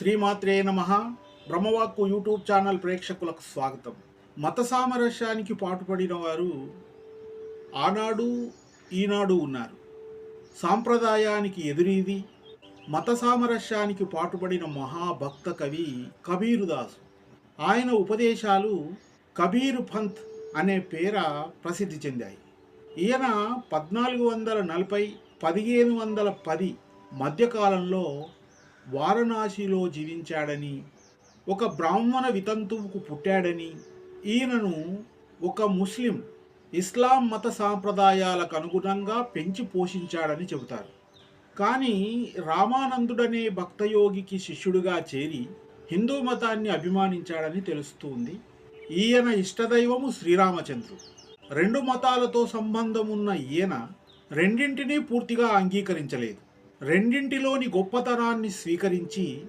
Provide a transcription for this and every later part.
శ్రీమాత్రే నమ. బ్రహ్మవాక్కు YouTube channel ప్రేక్షకులకు స్వాగతం. మత సామరస్యానికి పాటుపడిన వారు ఆనాడు ఈనాడు ఉన్నారు. సాంప్రదాయానికి ఎదురీది మత సామరస్యానికి పాటుపడిన మహాభక్త కవి కబీరుదాసు. ఆయన ఉపదేశాలు కబీరు పంత్ అనే పేర ప్రసిద్ధి చెందాయి. ఈయన పద్నాలుగు వందల నలభై పదిహేను వందల పది మధ్యకాలంలో వారణాసిలో జీవించాడని ఒక బ్రాహ్మణ వితంతువుకు పుట్టాడని ఈయనను ఒక ముస్లిం ఇస్లాం మత సాంప్రదాయాలకు అనుగుణంగా పెంచి పోషించాడని చెబుతారు. కానీ రామానందుడనే భక్తయోగికి శిష్యుడిగా చేరి హిందూ మతాన్ని అభిమానించాడని తెలుస్తుంది. ఈయన ఇష్టదైవము శ్రీరామచంద్రుడు. రెండు మతాలతో సంబంధం ఉన్న ఈయన రెండింటినీ పూర్తిగా అంగీకరించలేదు. రెండింటిలోని గొప్పతనాన్ని స్వీకరించి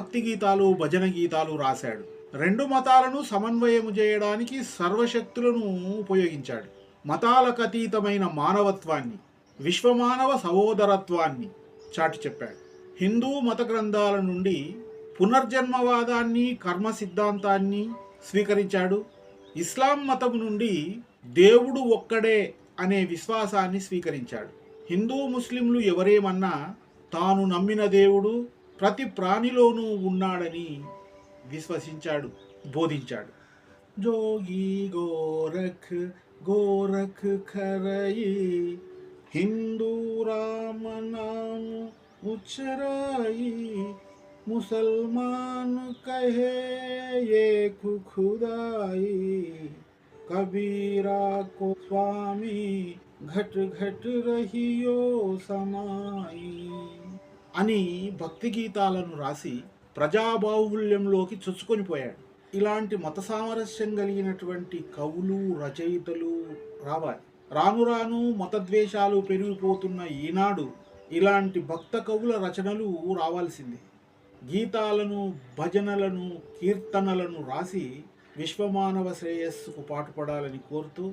భక్తి గీతాలు భజన గీతాలు రాశాడు. రెండు మతాలను సమన్వయము చేయడానికి సర్వశక్తులను ఉపయోగించాడు. మతాలకు అతీతమైన మానవత్వాన్ని విశ్వమానవ సహోదరత్వాన్ని చాటి చెప్పాడు. హిందూ మత గ్రంథాల నుండి పునర్జన్మవాదాన్ని కర్మ సిద్ధాంతాన్ని స్వీకరించాడు. ఇస్లాం మతం నుండి దేవుడు ఒక్కడే అనే విశ్వాసాన్ని స్వీకరించాడు. హిందూ ముస్లింలు ఎవరేమన్నా తాను నమ్మిన దేవుడు ప్రతి ప్రాణిలోనూ ఉన్నాడని విశ్వసించాడు బోధించాడు. జోగి గోరఖ్ గోరఖ్ ఖరయి హిందూ రామనాము ఉచ్చరాయి ముసల్మాన్ కహే ఏ ఖుదాయి కబీరా కో స్వామి ఘట్ ఘట్ రహియో సమాయి అని భక్తి గీతాలను రాసి ప్రజాబాహుల్యంలోకి చొచ్చుకొని పోయాడు. ఇలాంటి మత సామరస్యం కలిగినటువంటి కవులు రచయితలు రావాలి. రాను రాను మతద్వేషాలు పెరిగిపోతున్న ఈనాడు ఇలాంటి భక్త కవుల రచనలు రావాల్సిందే. గీతాలను భజనలను కీర్తనలను రాసి విశ్వమానవ శ్రేయస్సుకు పాటుపడాలని కోరుతూ